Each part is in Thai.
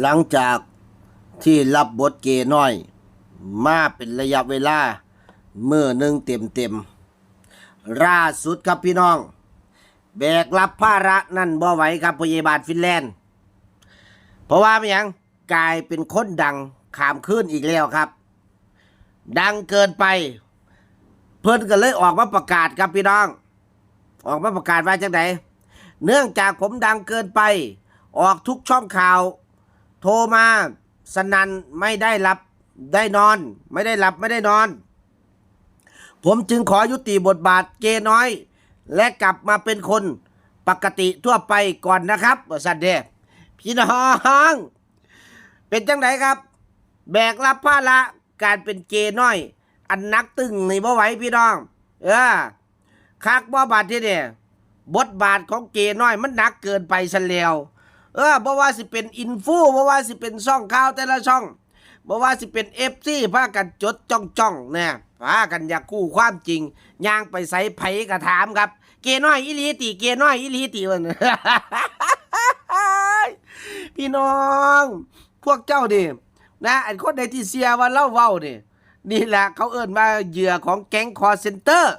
หลังจากที่รับบทเกน้อย มาเป็นระยะเวลาเมื่อหนึ่งเต็มเต็มๆล่าสุดครับพี่น้อง แบกรับภาระนั่นบ่ไหวครับพยาบาลฟินแลนด์ เพราะว่าไม่ยังกลายเป็นคนดังขามขึ้นอีกแล้วครับ ดังเกินไป เพิ่นก็เลยออกมาประกาศครับพี่น้อง ออกมาประกาศว่าจังไดเนื่องจากผมดังเกินไป ออกทุกช่องข่าว โทรมาสนันไม่ได้รับได้นอน ไม่ได้หลับไม่ได้นอน ผมจึงขอยุติบทบาทเกน้อย และกลับมาเป็นคนปกติทั่วไปก่อนนะครับบริษัทเดพี่น้อง เป็นจังไดครับ แบกรับภาระการเป็นเกน้อย อันนักตึงในบ่ไหวพี่น้อง เออคักบ่บาดที่เนี่ยบทบาทของเกน้อยมันหนักเกินไปซะแล้ว เออบ่ว่าสิเป็นอินฟูบ่ว่าสิเป็นช่องข่าวแต่ละช่องบ่ว่าสิเป็นเอฟซีพากันจดจ้องจ้องเนี่ยพากันอยากกู้ความจริงย่างไปใส่ไผกระถามครับ เกน้อยอีหลีติเกน้อยอีหลีติวันพี่น้อง พวกเจ้าดินะไอ้คนใดที่เสียว่าเล่าเว้านี่นี่แหละเขาเอิ้นว่าเหยื่อของแก๊งคอร์เซนเตอร์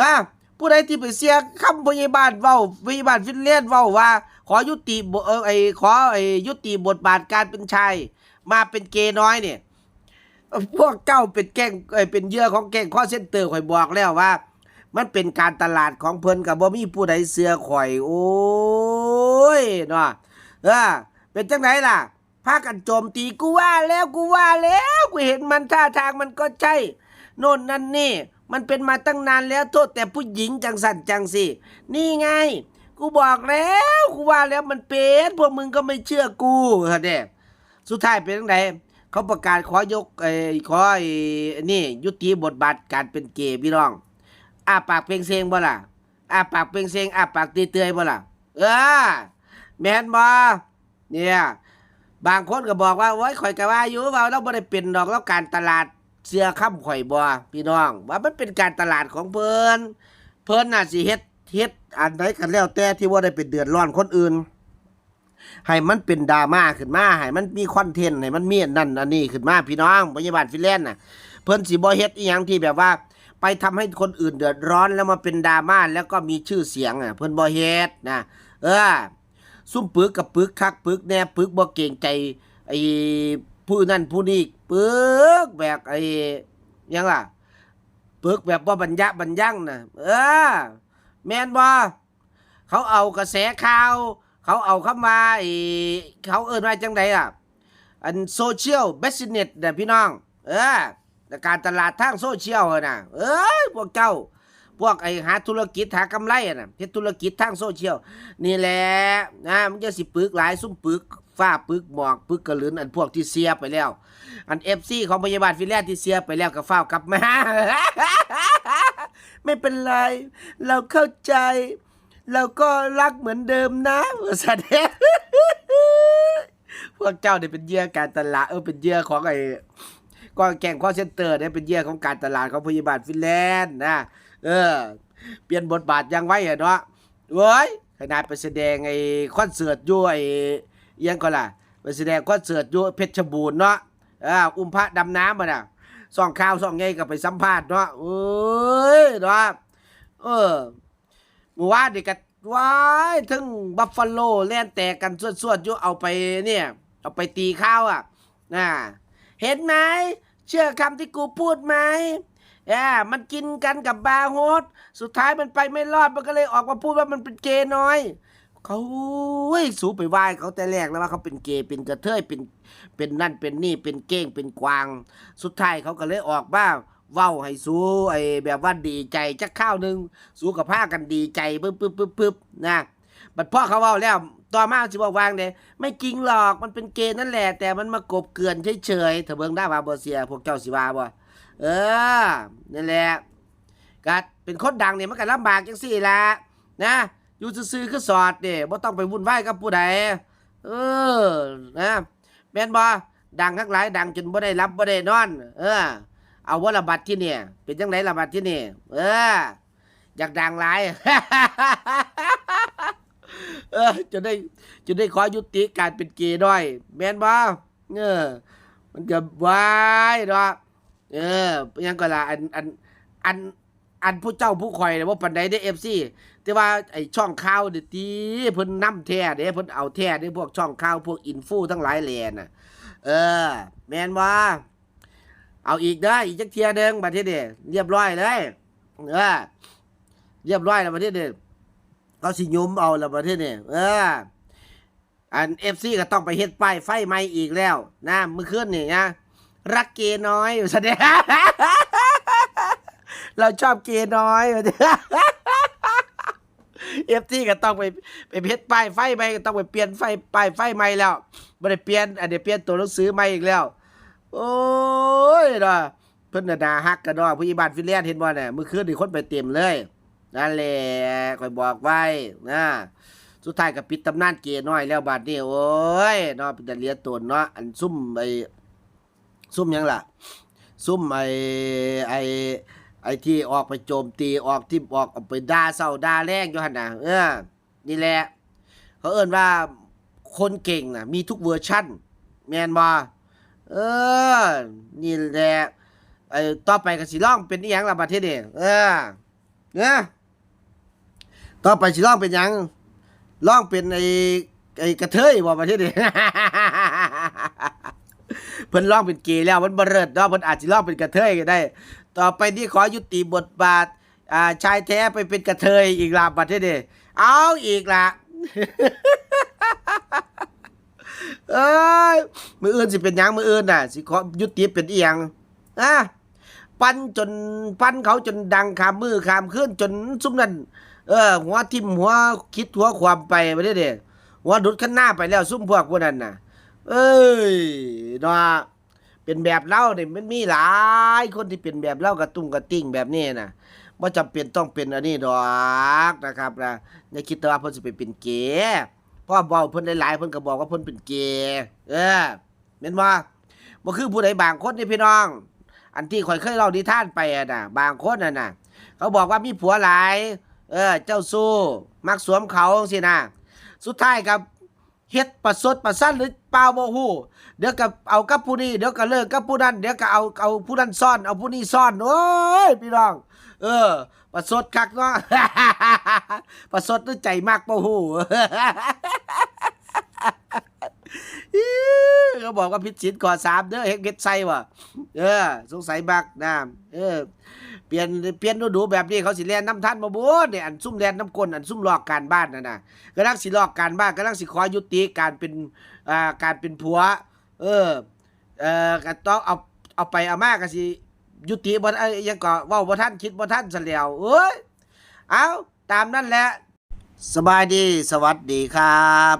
อะ ผู้ใดที่ไปเสียคำพยาบาลเว้าพยาบาลฟินแลนด์เว้าว่า ขอยุติบเออไอขอไอยุติบทบาทการเป็นชายมาเป็นเกย์น้อยเนี่ยพวกเจ้าเป็นแกงเอ้เป็นเยื่อของแก๊งคอเซ็นเตอร์ข่อยบอกแล้วว่า มันเป็นการตลาดของเพิ่นกับบ่มีผู้ใดเสือข่อย โอ้ยเนาะเออเป็นจังไหนล่ะพากันโจมตีกูว่าแล้วกูว่าแล้ว กูเห็นมันท่าทางมันก็ใช่โน่นนั่นนี่ มันเป็นมาตั้งนานแล้วโทษแต่ผู้หญิงจังสันจังสิ นี่ไง กูบอกแล้วกูว่าแล้วมันเป็นพวกมึงก็ไม่เชื่อกูฮะเด้สุดท้ายเป็นจังไดเขาประกาศขอยกไอ้ขอไอ้นี่ ยุติบทบาทการเป็นเกย์พี่น้องอ้าปากเปล่งเซงบ่ล่ะอ้าปากเปล่งเซงอ้าปากตีเตยบ่ล่ะเออแมนบ่เนี่ยบางคนก็บอกว่าโอ้ยข่อยก็ว่าอยู่ว่าเราบ่ได้เป็นดอกแล้วการตลาด เสื้อค่ำข่อยบ่พี่น้อง ว่ามันเป็นการตลาดของเพิ่นเพิ่นน่ะสิเฮ็ดเฮ็ดอันใดกันแล้วแต่ที่ว่าได้เป็นเดือดร้อนคนอื่น ให้มันเป็นดราม่าขึ้นมาให้มันมีคอนเทนต์ให้มันมีนั่นอันนี้ขึ้นมาพี่น้องพยาบาลฟินแลนด์น่ะเพิ่นสิบ่เฮ็ดอีหยังที่แบบว่าไปทำให้คนอื่นเดือดร้อนแล้วมาเป็นดราม่าแล้วก็มีชื่อเสียงอะ เพิ่นบ่เฮ็ดนะเออซุ่มปึกกับปึกคักปึกแน่ปึกบ่เก่งใจไอ้ผู้นั่นผู้นี้ ปึกแบบไอ้ยังล่ะปึกแบบบ่าบรรยะบรรยั่งน่ะเออ แมนบ่เขาเอากระแสข่าว เขาเอาเข้ามาไอ้เขาเอิ้นว่าจังไดล่ะ อันโซเชียลเบสเน็ตน่ะพี่น้อง เออการตลาดทางโซเชียลนะเอ้ยพวกเจ้า พวกไอ้หาธุรกิจหากำไรอะน่ะเฮ็ดธุรกิจทางโซเชียลนี่แหละนะมันจะสิปึกหลายซุ่มปึก ฟ้าปึกหมอกปึกกระลืนอันพวกที่เสียไปแล้ว อันเอฟซีของพยาบาลฟินแลนด์ที่เสียไปแล้วก็เฝ้ากลับมา ไม่เป็นไร เราเข้าใจ เราก็รักเหมือนเดิมนะแสดงพวกเจ้าเนี่ยเป็นเยื่อการตลาดเออเป็นเยื่อของไอ้ก็แก่งข้อเซนเตอร์เนี่ยเป็นเยื่อของการตลาดของพยาบาลฟินแลนด์นะเออ เปลี่ยนบทบาทยังไว้อเนาะเว้ยขนาดไปแสดงไอ้คอนเสิร์ตอยู่ ไอ้อิหยังก็ล่ะไปแสดงคอนเสิร์ตอยู่เพชรบูรณ์เนาะอ่าอุ้มพระดำน้ำมาน่ะส่องข่าวส่องไงก็ไปสัมภาษณ์เนาะเอ้ยเนาะเออเมื่อวานนี่ก็ว้ายถึงบัฟฟาโลแล่นแตกกันสวดๆอยู่เอาไปเนี่ย เอาไปตีข้าวอะน่ะเห็นไหมเชื่อคำที่กูพูดไหมแอ่มันกินกันกับบาร์โฮสสุดท้ายมันไปไม่รอดมันก็เลยออกมาพูดว่ามันเป็นเกย์น้อย เขาเฮ้ยสูไปไหว้เขาแต่แรกแล้วว่าเขาเป็นเกย์เป็นกระเทยเป็นเป็นนั่นเป็นนี่เป็นเก้งเป็นกวาง สุดท้ายเขาก็เลยออกบ้าเว้าให้สูไอ้แบบว่าดีใจจักข้าวหนึ่งสูกับผ้ากันดีใจปึ๊บปึ๊บปึ๊บปึ๊บนะบัดพ่อเขาเว้าแล้วต่อมาสิบอกวางเด้ไม่จริงหรอกมันเป็นเกย์นั่นแหละ แต่มันมากบเกลื่อนเฉยๆเถอะเบิ่งได้ว่าบ่เสียพวกเจ้าสิว่าบ่เออนั่นแหละก็เป็นคนดังเนี่ยมันก็ลำบากจังสี่ละนะ อยู่ซื่อๆคือสอดเนี่ยบ่ต้องไปวุ่นวายกับผู้ใดเออนะแม่นบ่ดังคักหลายดังจนบ่ได้รับบ่ได้นอน เออ เอาว่าระบาดที่เนี่ยเป็นจังไดระบาดที่นี่เออ อยากดังหลาย เออจะได้จะได้ขอยุติการเป็นเกย์ด้วยแม่นบ่เออ มันก็วายเนาะเออยังก็ล่ะอันอันอัน อันผู้เจ้าผู้คอยเนี่ยว่าปันใดได้ FC แต่ว่าไอ้ช่องข่าวนี่ติเพิ่นนำแท้เด้เพิ่นเอาแท้เด้พวกช่องข่าวพวกอินฟูทั้งหลายแหล่น่ะ เออ แมนบ่า เอาอีกเด้ออีกจักเทียหนึงบัดนี้เด้เรียบร้อยเลยเออเรียบร้อยแล้วบัดนี้เด้เขาสิยุมเอาแล้วบัดนี้เด้เอออัน FC ก็ต้องไปเฮ็ดป้ายไฟใหม่อีกแล้ว นะเมื่อคืนนี่นะรักเกน้อยอยู่ซะ เราชอบเกย์น้อยเอฟซีก็ต้องไปไปเฮ็ดป้ายไฟใหม่ก็ต้องไปเปลี่ยนไฟป้ายไฟใหม่แล้วบ่ได้เปลี่ยนอันนี้เปลี่ยนตัวหนังสือใหม่อีกแล้ว โอ้ยนะเพิ่นน่ะน่าฮักกันเนาะผู้ใหญ่บ้านฟินแลนด์เห็นบ่เนี่ยมื่อคืนนี่คนไปเต็มเลยนั่นแหละคอยบอกไว้นะสุดท้ายก็ปิดตำนานเกย์น้อยแล้วบาดนี้โอ้ยเนาะเป็นแต่เลียตนเนาะอันซุ่มไอ้ซุ่มยังล่ะซุ่มไอ้ไอ้ ไอ้ที่ออกไปโจมตีออกที่ออกไปด่าเศร้าด่าแรงอยู่หั่นน่ะเออนี่แหละ เขาเอิ้นว่าคนเก่งน่ะ มีทุกเวอร์ชั่น แม่นบ่เออ นี่แหละไอ้ต่อไปก็สิร้องเป็นอีหยังล่ะประเทศนี้เออเนะต่อไปสิร้องเป็นหยังร้องเป็นไอ้ไอ้กระเทยบ่ประเทศนี้ เพิ่นร้องเป็นเกย์แล้วมันบ่เลิศเนาะเพิ่นอาจสิร้องเป็นกระเทยก็ได้ ต่อไปนี้ขอยุติบทบาทอ่าชายแท้ไปเป็นกระเทยอีกล่ะประเทศนี้เอาอีกละเอ้ยมืออื่นสิเป็นยังมืออื่นน่ะ สิขอยุติเป็นเอียงอะปั้นจนปั้นเขาจนดังขามมือขามขึ้นจนซุ่มนั่นเออ หัวทิ่มหัวคิดหัวความไปไปเด้หัวดุดข้างหน้าไปแล้วซุ่มพวกพวกนั้นน่ะ เอ้ยเนาะ เป็นแบบเล่าเนี่ยมันมีหลายคนที่เป็นแบบเล่ากระตุ้งกระติ้งแบบนี้นะว่าจำเป็นต้องเป็นอันนี้ดอกนะครับนะอย่าคิดแต่ว่าเพิ่นสิไปเป็นเกย์เพราะเบาเพิ่นหลายๆเพิ่นก็บอกว่าเพิ่นเป็นเกย์เออแม่นบ่บ่คือผู้ใดบางคนนี่พี่น้อง อันที่ข่อยเคยเล่านิทานไปอะนะบางคนน่ะน่ะเขาบอกว่ามีผัวหลาย เออ เจ้าสู้มักสวมเขาสินะสุดท้ายกับ เฮ็ดประสดประสั้นหรือเปล่าโมฮูเดี๋ยวก็เอากับผู้นี้เดี๋ยวก็เลิกกับผู้นั้นเดี๋ยวก็เอาเอาผู้นั้นซ่อนเอาผู้นี้ซ่อนโอ้ยพี่น้อง เออ ประสดคักเนาะ ประสดด้วยใจมากโมฮู้ ขาบอกว่าพิชิตก่อสามเด้อเฮ็ดเฮ็ดไซว่ะเออ สงสัยบักนะเออ เปลี่ยนเปลี่ยนดูๆแบบนี้เขาสิเรียนน้ำท่านมาบุเนี่ยอันซุ่มเรียนน้ำกลอันซุ่มลอกการบ้านน่ะนะกำลังสิลอกการบ้านกำลังสิขอยุติการเป็นอ่าการเป็นผัว เออ เออก็ต้องเอาเอาไปเอามาก็สิยุติบ่ไอ้ยังก็ว้าบ่ทันคิดบ่ทันซะแล้วเอ้ยเอาตามนั่นแหละสบายดีสวัสดีครับ